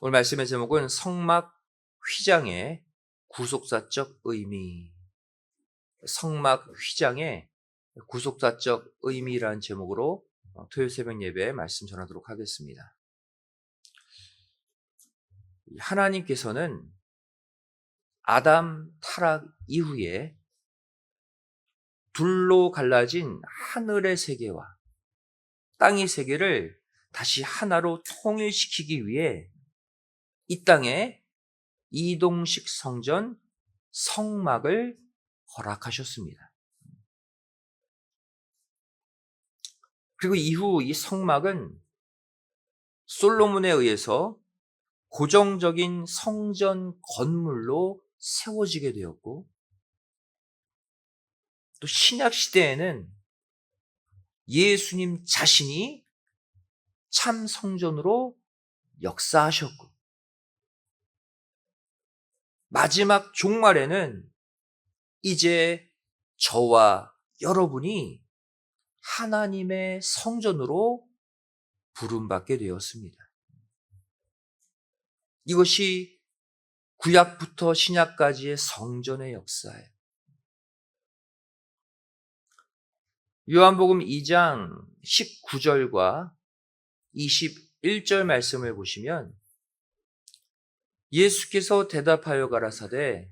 오늘 말씀의 제목은 성막 휘장의 구속사적 의미. 성막 휘장의 구속사적 의미라는 제목으로 어, 토요일 새벽 예배에 말씀 전하도록 하겠습니다. 하나님께서는 아담 타락 이후에 둘로 갈라진 하늘의 세계와 땅의 세계를 다시 하나로 통일시키기 위해 이 땅에 이동식 성전 성막을 허락하셨습니다. 그리고 이후 이 성막은 솔로몬에 의해서 고정적인 성전 건물로 세워지게 되었고 또 신약 시대에는 예수님 자신이 참 성전으로 역사하셨고 마지막 종말에는 이제 저와 여러분이 하나님의 성전으로 부름받게 되었습니다. 이것이 구약부터 신약까지의 성전의 역사예요. 요한복음 2장 19절과 21절 말씀을 보시면 예수께서 대답하여 가라사대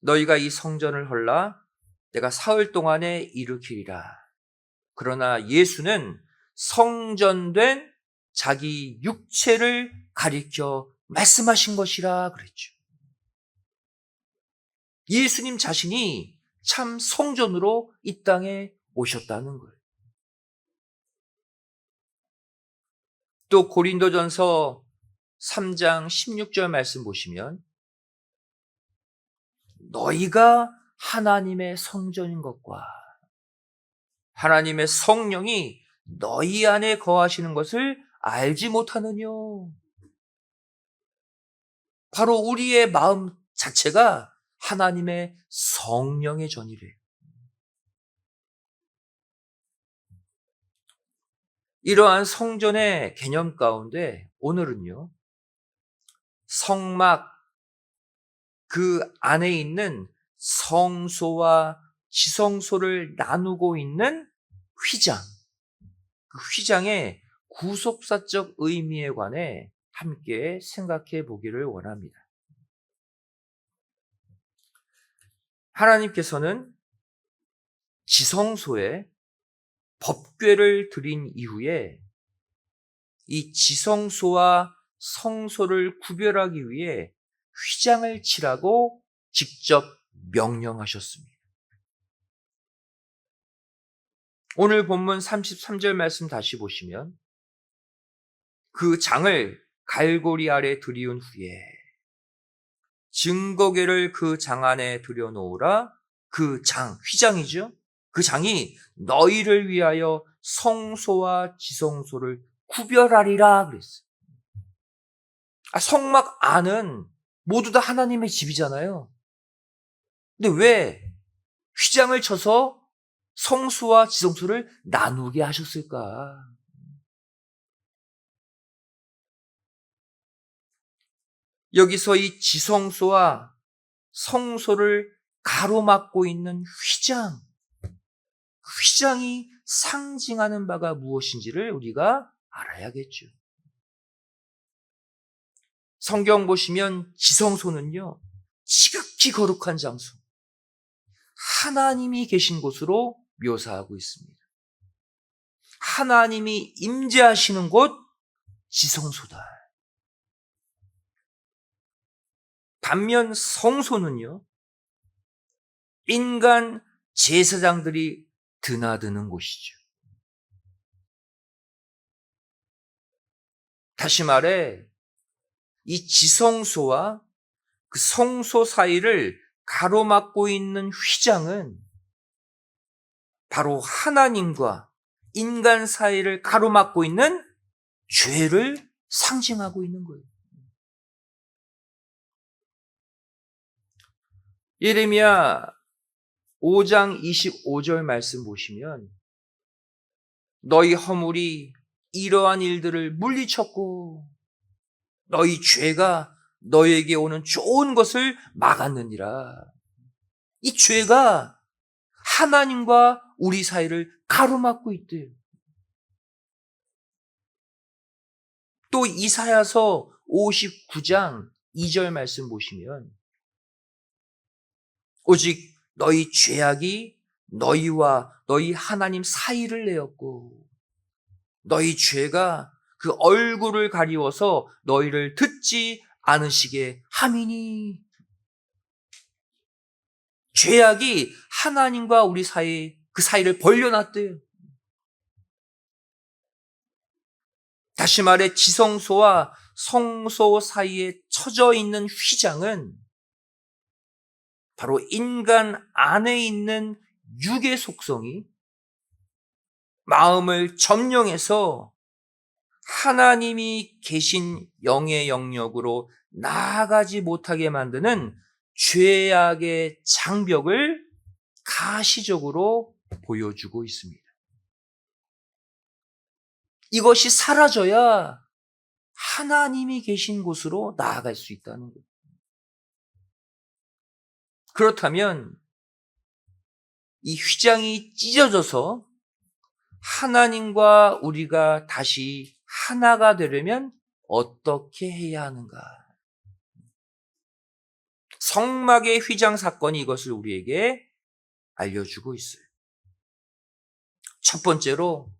너희가 이 성전을 헐라 내가 사흘 동안에 일으키리라. 그러나 예수는 성전된 자기 육체를 가리켜 말씀하신 것이라 그랬죠. 예수님 자신이 참 성전으로 이 땅에 오셨다는 거예요. 또 고린도전서 3장 16절 말씀 보시면 너희가 하나님의 성전인 것과 하나님의 성령이 너희 안에 거하시는 것을 알지 못하느냐. 바로 우리의 마음 자체가 하나님의 성령의 전이래요. 이러한 성전의 개념 가운데 오늘은요, 성막, 그 안에 있는 성소와 지성소를 나누고 있는 휘장, 그 휘장의 구속사적 의미에 관해 함께 생각해 보기를 원합니다. 하나님께서는 지성소에 법궤를 드린 이후에 이 지성소와 성소를 구별하기 위해 휘장을 칠하고 직접 명령하셨습니다. 오늘 본문 33절 말씀 다시 보시면 그 장을 갈고리 아래 들이운 후에 증거계를 그 장 안에 들여놓으라 그 장, 휘장이죠. 그 장이 너희를 위하여 성소와 지성소를 구별하리라 그랬어요. 아, 성막 안은 모두 다 하나님의 집이잖아요. 근데 왜 휘장을 쳐서 성소와 지성소를 나누게 하셨을까? 여기서 이 지성소와 성소를 가로막고 있는 휘장, 휘장이 상징하는 바가 무엇인지를 우리가 알아야겠죠. 성경 보시면 지성소는요, 지극히 거룩한 장소, 하나님이 계신 곳으로 묘사하고 있습니다. 하나님이 임재하시는 곳 지성소다. 반면 성소는요, 인간 제사장들이 드나드는 곳이죠. 다시 말해, 이 지성소와 그 성소 사이를 가로막고 있는 휘장은 바로 하나님과 인간 사이를 가로막고 있는 죄를 상징하고 있는 거예요. 예레미야 5장 25절 말씀 보시면 너희 허물이 이러한 일들을 물리쳤고 너희 죄가 너에게 오는 좋은 것을 막았느니라. 이 죄가 하나님과 우리 사이를 가로막고 있대요. 또 이사야서 59장 2절 말씀 보시면 오직 너희 죄악이 너희와 너희 하나님 사이를 내었고 너희 죄가 그 얼굴을 가리워서 너희를 듣지 않으시게 함이니 죄악이 하나님과 우리 사이 그 사이를 벌려놨대요. 다시 말해 지성소와 성소 사이에 처져 있는 휘장은 바로 인간 안에 있는 육의 속성이 마음을 점령해서 하나님이 계신 영의 영역으로 나아가지 못하게 만드는 죄악의 장벽을 가시적으로 보여주고 있습니다. 이것이 사라져야 하나님이 계신 곳으로 나아갈 수 있다는 거예요. 그렇다면 이 휘장이 찢어져서 하나님과 우리가 다시 하나가 되려면 어떻게 해야 하는가? 성막의 휘장 사건이 이것을 우리에게 알려주고 있어요. 첫 번째로,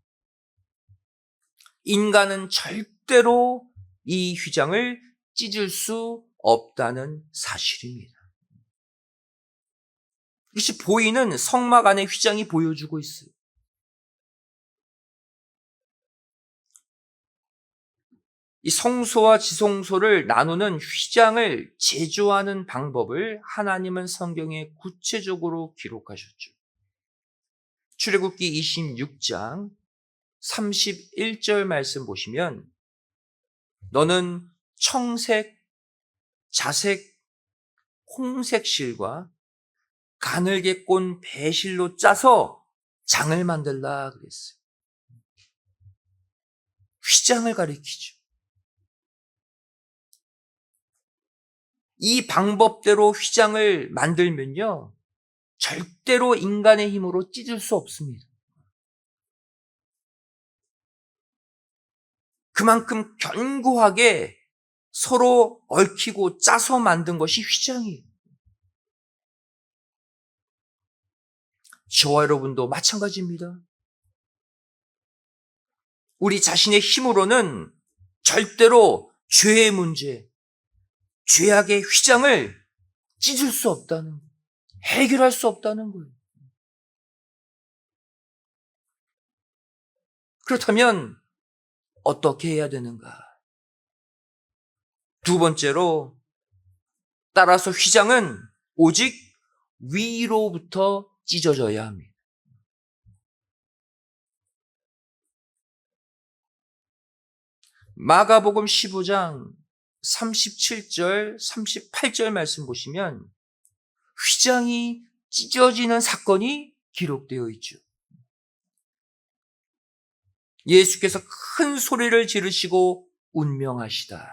인간은 절대로 이 휘장을 찢을 수 없다는 사실입니다. 이것이 보이는 성막 안의 휘장이 보여주고 있어요. 이 성소와 지성소를 나누는 휘장을 제조하는 방법을 하나님은 성경에 구체적으로 기록하셨죠. 출애굽기 26장 31절 말씀 보시면 너는 청색, 자색, 홍색 실과 가늘게 꼰 배실로 짜서 장을 만들라 그랬어요. 휘장을 가리키죠. 이 방법대로 휘장을 만들면요, 절대로 인간의 힘으로 찢을 수 없습니다. 그만큼 견고하게 서로 얽히고 짜서 만든 것이 휘장이에요. 저와 여러분도 마찬가지입니다. 우리 자신의 힘으로는 절대로 죄의 문제, 죄악의 휘장을 찢을 수 없다는, 해결할 수 없다는 거예요. 그렇다면 어떻게 해야 되는가? 두 번째로 따라서 휘장은 오직 위로부터 찢어져야 합니다. 마가복음 15장 37절, 38절 말씀 보시면 휘장이 찢어지는 사건이 기록되어 있죠. 예수께서 큰 소리를 지르시고 운명하시다.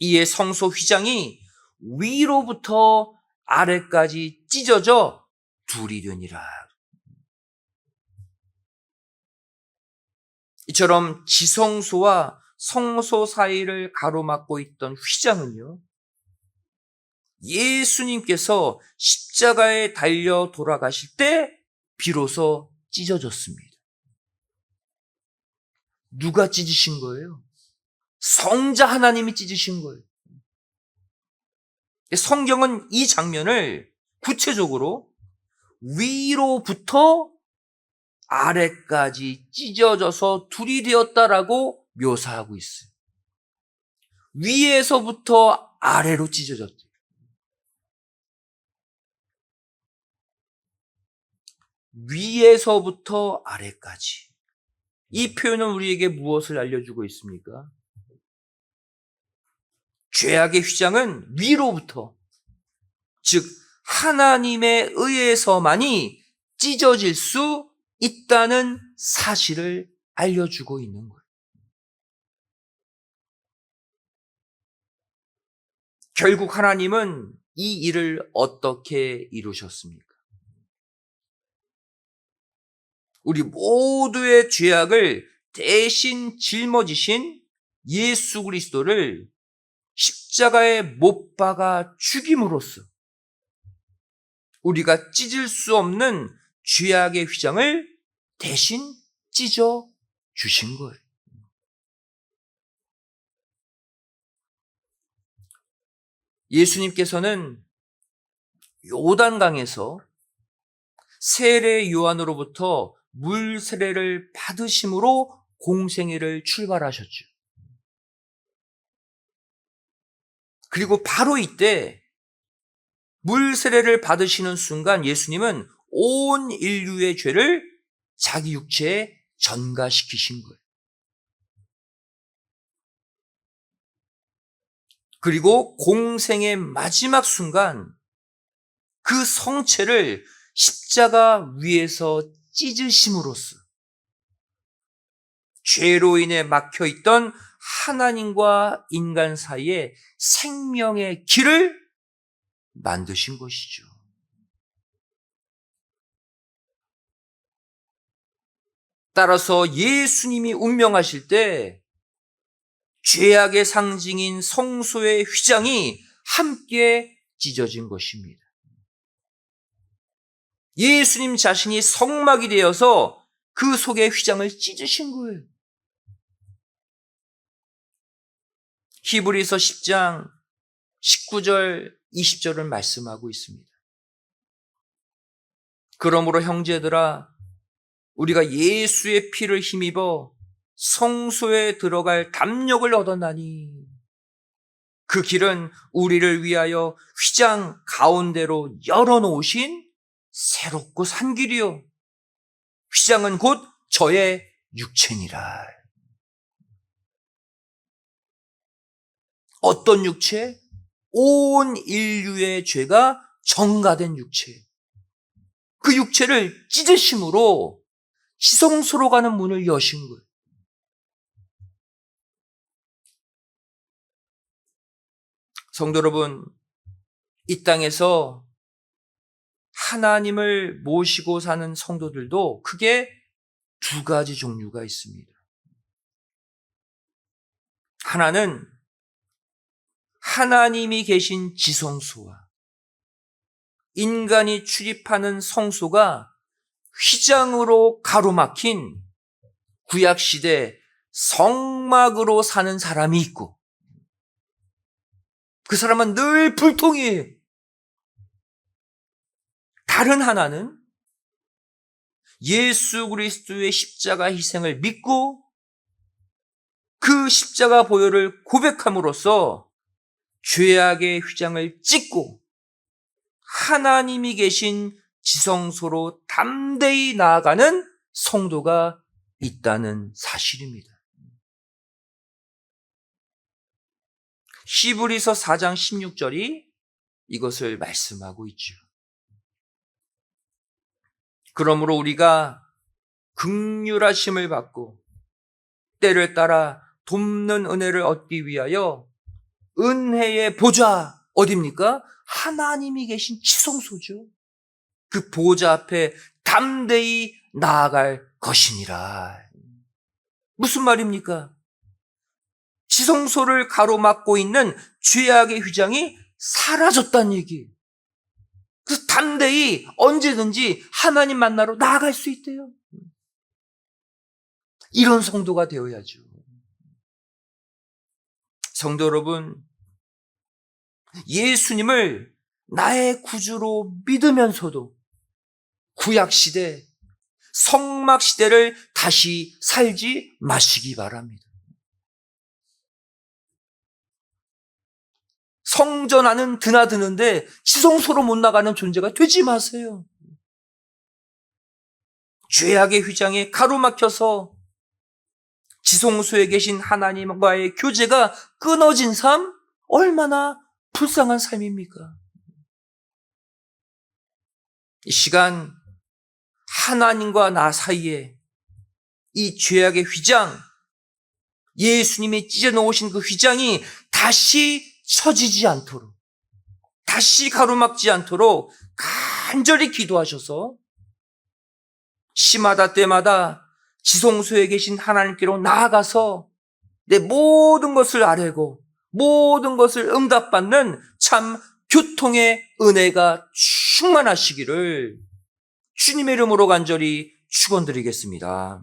이에 성소 휘장이 위로부터 아래까지 찢어져 둘이 되니라. 이처럼 지성소와 성소 사이를 가로막고 있던 휘장은요, 예수님께서 십자가에 달려 돌아가실 때 비로소 찢어졌습니다. 누가 찢으신 거예요? 성자 하나님이 찢으신 거예요. 성경은 이 장면을 구체적으로 위로부터 아래까지 찢어져서 둘이 되었다라고 묘사하고 있어요. 위에서부터 아래로 찢어졌대요. 위에서부터 아래까지. 이 표현은 우리에게 무엇을 알려주고 있습니까? 죄악의 휘장은 위로부터, 즉, 하나님에 의해서만이 찢어질 수 있다는 사실을 알려주고 있는 거예요. 결국 하나님은 이 일을 어떻게 이루셨습니까? 우리 모두의 죄악을 대신 짊어지신 예수 그리스도를 십자가에 못 박아 죽임으로써 우리가 찢을 수 없는 죄악의 휘장을 대신 찢어 주신 거예요. 예수님께서는 요단강에서 세례 요한으로부터 물 세례를 받으심으로 공생애를 출발하셨죠. 그리고 바로 이때 물 세례를 받으시는 순간 예수님은 온 인류의 죄를 자기 육체에 전가시키신 거예요. 그리고 공생의 마지막 순간 그 성체를 십자가 위에서 찢으심으로써 죄로 인해 막혀 있던 하나님과 인간 사이에 생명의 길을 만드신 것이죠. 따라서 예수님이 운명하실 때 죄악의 상징인 성소의 휘장이 함께 찢어진 것입니다. 예수님 자신이 성막이 되어서 그 속의 휘장을 찢으신 거예요. 히브리서 10장 19절 20절을 말씀하고 있습니다. 그러므로 형제들아 우리가 예수의 피를 힘입어 성소에 들어갈 담력을 얻었나니 그 길은 우리를 위하여 휘장 가운데로 열어놓으신 새롭고 산 길이요 휘장은 곧 저의 육체니라 어떤 육체? 온 인류의 죄가 정가된 육체. 그 육체를 찢으심으로 시성소로 가는 문을 여신 거예요. 성도 여러분, 이 땅에서 하나님을 모시고 사는 성도들도 크게 두 가지 종류가 있습니다. 하나는 하나님이 계신 지성소와 인간이 출입하는 성소가 휘장으로 가로막힌 구약시대 성막으로 사는 사람이 있고 그 사람은 늘 불통이에요. 다른 하나는 예수 그리스도의 십자가 희생을 믿고 그 십자가 보혈을 고백함으로써 죄악의 휘장을 찢고 하나님이 계신 지성소로 담대히 나아가는 성도가 있다는 사실입니다. 시브리서 4장 16절이 이것을 말씀하고 있죠. 그러므로 우리가 극률하심을 받고 때를 따라 돕는 은혜를 얻기 위하여 은혜의 보좌 어딥니까? 하나님이 계신 지성소죠. 그 보좌 앞에 담대히 나아갈 것이니라. 무슨 말입니까? 지성소를 가로막고 있는 죄악의 휘장이 사라졌다는 얘기예요. 그 담대히 언제든지 하나님 만나러 나아갈 수 있대요. 이런 성도가 되어야죠. 성도 여러분, 예수님을 나의 구주로 믿으면서도 구약시대, 성막시대를 다시 살지 마시기 바랍니다. 성전 안은 드나드는데 지성소로 못 나가는 존재가 되지 마세요. 죄악의 휘장에 가로막혀서 지성소에 계신 하나님과의 교제가 끊어진 삶 얼마나 불쌍한 삶입니까? 이 시간 하나님과 나 사이에 이 죄악의 휘장, 예수님이 찢어 놓으신 그 휘장이 다시 처지지 않도록 다시 가로막지 않도록 간절히 기도하셔서 시마다 때마다 지성소에 계신 하나님께로 나아가서 내 모든 것을 아뢰고 모든 것을 응답받는 참 교통의 은혜가 충만하시기를 주님의 이름으로 간절히 축원드리겠습니다.